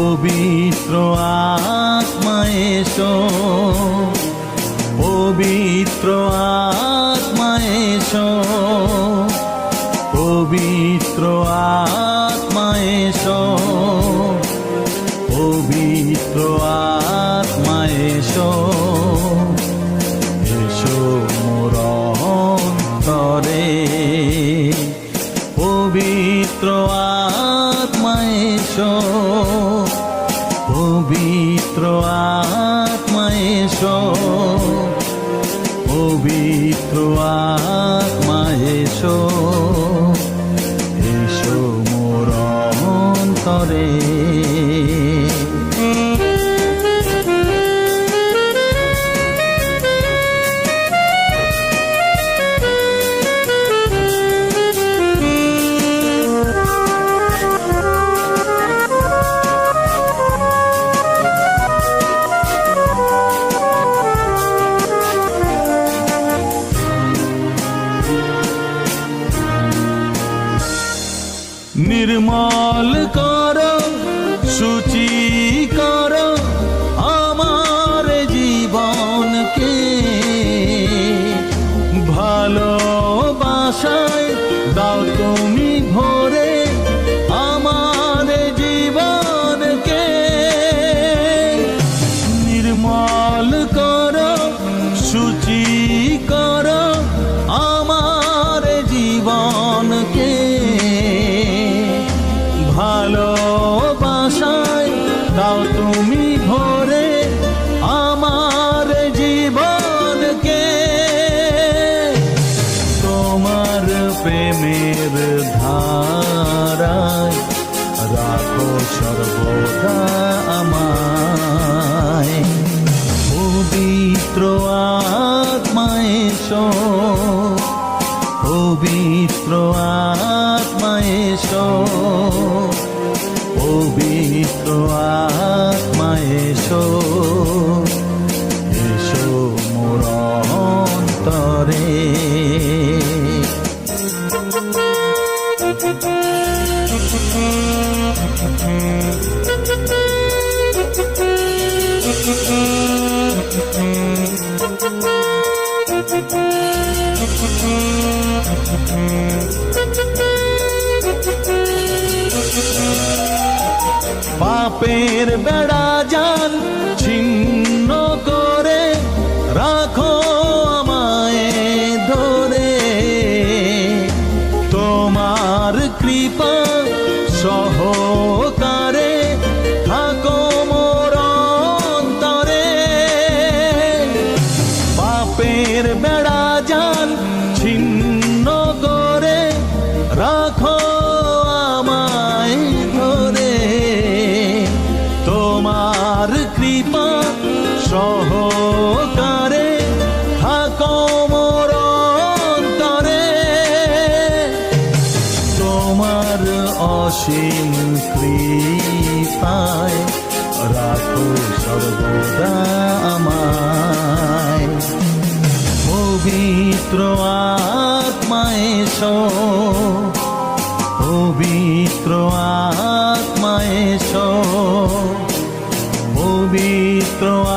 পবিত্র আত্মা এসো। পবিত্র আত্মা এসো। পবিত্র আত্মা এসো। পবিত্র আত্মা এসো। এসো মোর পবিত্র আ এসো। পবিত্র আত্মা এসো। এসো মোর অন্তরে। নির্মল কর সূচি ভালোবাসায় দাও তুমি ভরে আমার জীবনকে তোমার প্রেমের ধারায় রাখো সর্বদা আমায়। পবিত্র আত্মায় পবিত্র আত্মায় পাপের বেড়া যান ছিন্ন রাখো আমায় ধরে। তোমার কৃপা সহকারে থাকো মোর অন্তরে। তোমার অসীম কৃপায় রাখো সর্বদা আমায়। পবিত্র আত্মায় এসো। আত্মায় পবিত্র